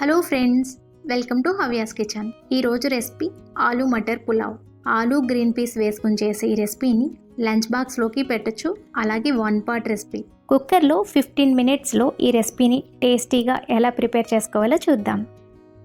Hello friends welcome to Havyas kitchen ఈరోజు recipe aloo matar pulao. ఆలు green peas వేసుకుని చేసే ఈ రెసిపీని లంచ్ బాక్స్లోకి పెట్టచ్చు. అలాగే వన్ పార్ట్ రెసిపీ కుక్కర్లో ఫిఫ్టీన్ మినిట్స్లో ఈ రెసిపీని టేస్టీగా ఎలా ప్రిపేర్ చేసుకోవాలో చూద్దాం.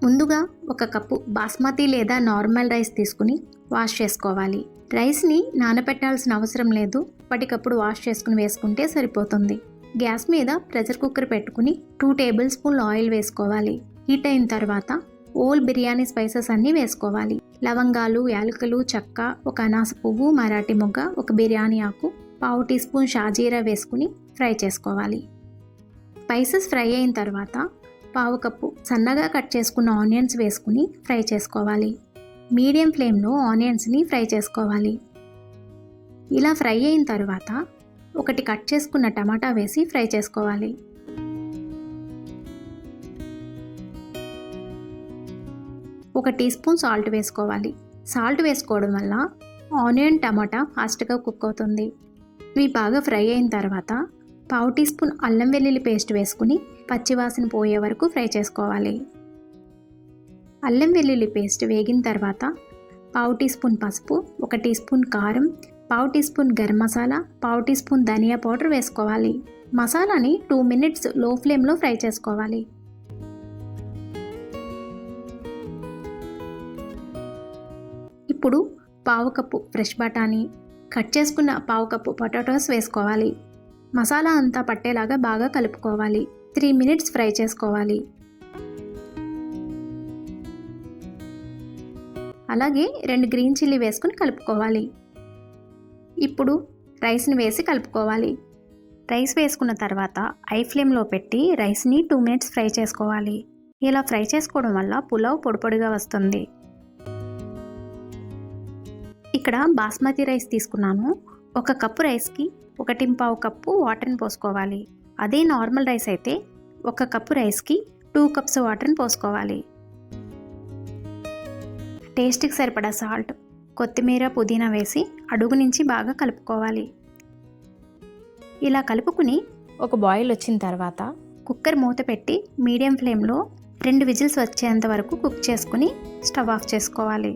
ముందుగా ఒక కప్పు బాస్మతి లేదా నార్మల్ రైస్ తీసుకుని వాష్ చేసుకోవాలి. రైస్ని నానబెట్టాల్సిన అవసరం లేదు. అప్పటికప్పుడు వాష్ చేసుకుని వేసుకుంటే సరిపోతుంది. గ్యాస్ మీద ప్రెషర్ కుక్కర్ పెట్టుకుని టూ టేబుల్ స్పూన్ ఆయిల్ వేసుకోవాలి. హీట్ అయిన తర్వాత ఓల్ బిర్యానీ స్పైసెస్ అన్నీ వేసుకోవాలి. లవంగాలు యాలకులు చెక్క ఒక అనాస పువ్వు మరాఠీ మొగ్గ ఒక బిర్యానీ ఆకు పావు టీ స్పూన్ షాజీరా వేసుకుని ఫ్రై చేసుకోవాలి. స్పైసెస్ ఫ్రై అయిన తర్వాత పావు కప్పు సన్నగా కట్ చేసుకున్న ఆనియన్స్ వేసుకుని ఫ్రై చేసుకోవాలి. మీడియం ఫ్లేమ్లో ఆనియన్స్ని ఫ్రై చేసుకోవాలి. ఇలా ఫ్రై అయిన తర్వాత ఒకటి కట్ చేసుకున్న టమాటా వేసి ఫ్రై చేసుకోవాలి. ఒక టీ స్పూన్ సాల్ట్ వేసుకోవాలి. సాల్ట్ వేసుకోవడం వల్ల ఆనియన్ టమాటా ఫాస్ట్గా కుక్ అవుతుంది. ఇవి బాగా ఫ్రై అయిన తర్వాత పావు టీ స్పూన్ అల్లం వెల్లుల్లి పేస్ట్ వేసుకుని పచ్చివాసన పోయే వరకు ఫ్రై చేసుకోవాలి. అల్లం వెల్లుల్లి పేస్ట్ వేగిన తర్వాత పావు టీ స్పూన్ పసుపు ఒక టీ స్పూన్ కారం పావు టీ స్పూన్ గరం మసాలా పావు టీ స్పూన్ ధనియా పౌడర్ వేసుకోవాలి. మసాలాని టూ మినిట్స్లో ఫ్లేమ్లో ఫ్రై చేసుకోవాలి. ఇప్పుడు పావు కప్పు ఫ్రెష్ బఠానీ కట్ చేసుకున్న పావు కప్పు పొటాటోస్ వేసుకోవాలి. మసాలా అంతా పట్టేలాగా బాగా కలుపుకోవాలి. త్రీ మినిట్స్ ఫ్రై చేసుకోవాలి. అలాగే రెండు గ్రీన్ చిల్లీ వేసుకుని కలుపుకోవాలి. ఇప్పుడు రైస్ని వేసి కలుపుకోవాలి. రైస్ వేసుకున్న తర్వాత ఐ ఫ్లేమ్లో పెట్టి రైస్ని టూ మినిట్స్ ఫ్రై చేసుకోవాలి. ఇలా ఫ్రై చేసుకోవడం వల్ల పులావ్ పొడిపొడిగా వస్తుంది. ఇక్కడ బాస్మతి రైస్ తీసుకున్నాను ఒక కప్పు రైస్కి ఒకటి పావు కప్పు వాటర్ని పోసుకోవాలి. అదే నార్మల్ రైస్ అయితే ఒక కప్పు రైస్కి టూ కప్స్ వాటర్ని పోసుకోవాలి. టేస్ట్కి సరిపడా సాల్ట్ కొత్తిమీర పుదీనా వేసి అడుగు నుంచి బాగా కలుపుకోవాలి. ఇలా కలుపుకుని ఒక బాయిల్ వచ్చిన తర్వాత కుక్కర్ మూత పెట్టి మీడియం ఫ్లేమ్లో రెండు విజిల్స్ వచ్చేంత వరకు కుక్ చేసుకుని స్టవ్ ఆఫ్ చేసుకోవాలి.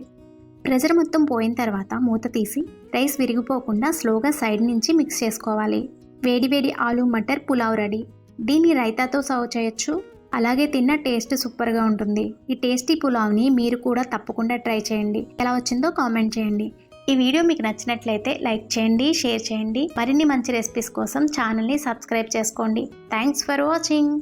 ప్రెజర్ మొత్తం పోయిన తర్వాత మూత తీసి రైస్ విరిగిపోకుండా స్లోగా సైడ్ నుంచి మిక్స్ చేసుకోవాలి. వేడివేడి ఆలు మటర్ పులావ్ రెడీ. దీన్ని రైతాతో సర్వ్ చేయొచ్చు. అలాగే తిన్న టేస్ట్ సూపర్గా ఉంటుంది. ఈ టేస్టీ పులావ్ని మీరు కూడా తప్పకుండా ట్రై చేయండి. ఎలా వచ్చిందో కామెంట్ చేయండి. ఈ వీడియో మీకు నచ్చినట్లయితే లైక్ చేయండి షేర్ చేయండి. మరిన్ని మంచి రెసిపీస్ కోసం ఛానల్ని సబ్స్క్రైబ్ చేసుకోండి. Thanks for watching.